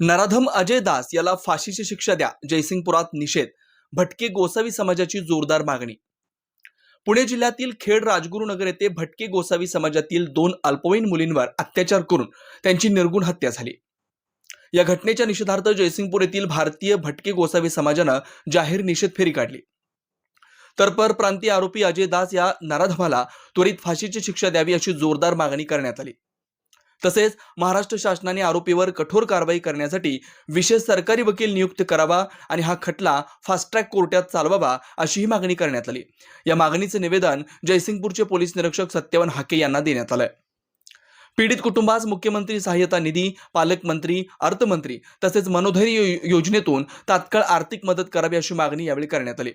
नराधम अजय दास याला फाशीची शिक्षा द्या. जयसिंगपुरात निषेध. भटके गोसावी समाजाची जोरदार मागणी. पुणे जिल्ह्यातील खेड राजगुरुनगर येथे भटके गोसावी समाजातील दोन अल्पवयीन मुलींवर अत्याचार करून त्यांची निर्गुण हत्या झाली. या घटनेच्या निषेधार्थ जयसिंगपूर येथील भारतीय भटके गोसावी समाजानं जाहीर निषेध फेरी काढली. तर परप्रांतीय आरोपी अजय दास या नराधमाला त्वरित फाशीची शिक्षा द्यावी अशी जोरदार मागणी करण्यात आली. तसेच महाराष्ट्र शासनाने आरोपीवर कठोर कारवाई करण्यासाठी विशेष सरकारी वकील नियुक्त करावा आणि हा खटला फास्ट ट्रॅक कोर्टात चालवावा अशीही मागणी करण्यात आली. या मागणीचे निवेदन जयसिंगपूरचे पोलीस निरीक्षक सत्यवन हाके यांना देण्यात आलंय. पीडित कुटुंबास मुख्यमंत्री सहाय्यता निधी पालकमंत्री अर्थमंत्री तसेच मनोधैर्य योजनेतून तात्काळ आर्थिक मदत करावी अशी मागणी यावेळी करण्यात आली.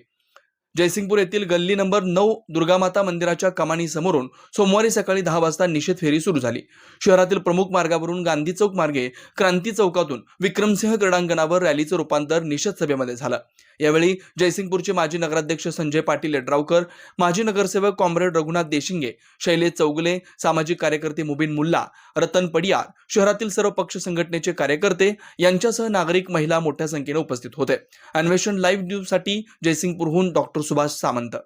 जयसिंगपूर येथील गल्ली नंबर नऊ दुर्गामाता मंदिराच्या कमानी समोरून सोमवारी सकाळी दहा वाजता निषेध फेरी सुरू झाली. शहरातील प्रमुख मार्गावरून गांधी चौक मार्गे क्रांती चौकातून विक्रमसिंह क्रीडांगणावर रॅलीचं रूपांतर निषेध सभेमध्ये झालं. यावेळी जयसिंगपूरचे माजी नगराध्यक्ष संजय पाटील यड्रावकर माजी नगरसेवक कॉम्रेड रघुनाथ देशिंगे शैलेश चौगले सामाजिक कार्यकर्ते मुबीन मुल्ला रतन पडियार शहरातील सर्व पक्ष संघटनेचे कार्यकर्ते यांच्यासह नागरिक महिला मोठ्या संख्येने उपस्थित होते. अन्वेषण लाईव्ह न्यूजसाठी जयसिंगपूरहून डॉक्टर सुभाष सामंत.